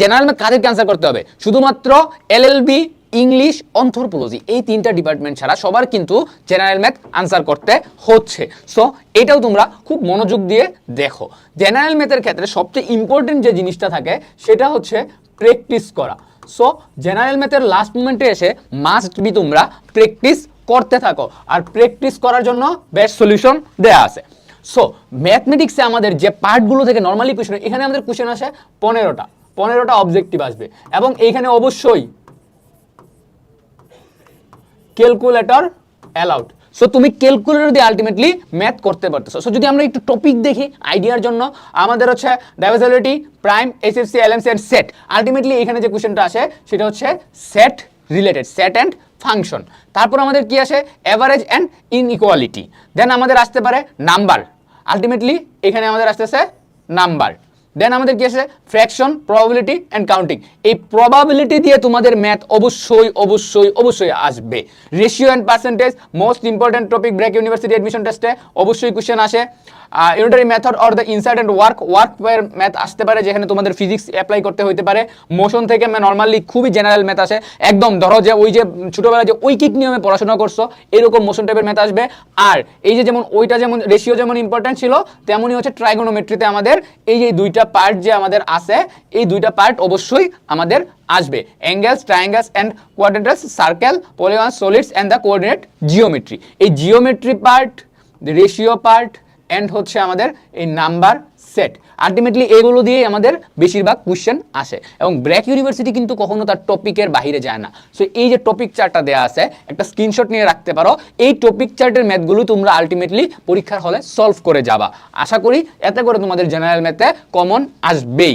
General math কাদেরকে answer করতে হবে? শুধুমাত্র এলএলবি ইংলিশ অন্থ্রোপোলজি এই তিনটা ডিপার্টমেন্ট ছাড়া সবার কিন্তু জেনারেল ম্যাথ আনসার করতে হচ্ছে। সো এটাও তোমরা খুব মনোযোগ দিয়ে দেখো। জেনারেল ম্যাথের ক্ষেত্রে সবচেয়ে ইম্পর্টেন্ট যে জিনিসটা থাকে, সেটা হচ্ছে প্র্যাকটিস করা। সো জেনারেল ম্যাথের লাস্ট মোমেন্টে এসে মাস্ট বি তোমরা প্র্যাকটিস করতে থাকো। আর প্র্যাকটিস করার জন্য বেস্ট সলিউশন দেয়া আছে। সো ম্যাথমেটিক্সে আমাদের যে পার্টগুলো থেকে নর্মালি কোয়েশন এখানে আমাদের কোয়েশন আসে পনেরোটা। পনেরোটা অবজেক্টিভ আসবে। এবং এইখানে অবশ্যই ক্যালকুলেটর অ্যালাউড সো তুমি ক্যালকুলেটর দিয়ে আলটিমেটলি ম্যাথ করতে পারতেছো। সো যদি আমরা একটু টপিক দেখি আইডিয়ার জন্য, আমাদের হচ্ছে diversity prime SFC LMC and set ultimately এখানে যে কোশ্চেনটা আসে, সেটা হচ্ছে set related set and function তারপর আমাদের কি আসে? অ্যাভারেজ অ্যান্ড ইনইকুয়ালিটি দেন আমাদের আসতে পারে নাম্বার আলটিমেটলি এখানে আমাদের আসতেছে নাম্বার দেন আমাদের কি আছে ফ্র্যাকশন প্রবাবিলিটি অ্যান্ড কাউন্টিং এই প্রবাবিলিটি দিয়ে তোমাদের ম্যাথ অবশ্যই অবশ্যই অবশ্যই আসবে। Ratio and percentage most important topic break university admission টেস্টে অবশ্যই কোশ্চেন আসে। Unitary method or the inside and work work math আসতে পারে, যেখানে তোমাদের ফিজিক্স অ্যাপ্লাই করতে হতে পারে। মোশন থেকে নর্মালি খুবই জেনারেল ম্যাথ আসে। একদম ধরো যে ওই যে ছোটোবেলায় যে ঐকিক নিয়মে পড়াশোনা করছ, এরকম মোশন টাইপের ম্যাথ আসবে। আর এই যে যেমন, ওইটা যেমন রেশিও যেমন ইম্পর্টেন্ট ছিল, তেমনই হচ্ছে ট্রাইগোনোমেট্রিতে আমাদের এই যে দুইটা পার্ট যে আমাদের আছে, এই দুইটা পার্ট অবশ্যই আমাদের আসবে। Angles triangles and quadrilaterals circle polygon solids and the coordinate geometry এই geometry part ratio part and হচ্ছে আমাদের এই নাম্বার সেট আলটিমেটলি এগুলো দিয়েই আমাদের বেশিরভাগ কোশ্চেন আসে। এবং ব্র্যাক ইউনিভার্সিটি কিন্তু কখনো তার টপিকের বাইরে যায় না। সো এই যে টপিক চার্টটা দেওয়া আছে, একটা স্ক্রিনশট নিয়ে রাখতে পারো। এই টপিক চার্টের ম্যাথগুলো তোমরা আলটিমেটলি পরীক্ষার হলে সলভ করে যাবা। আশা করি এতে করে তোমাদের জেনারেল ম্যাথে কমন আসবেই।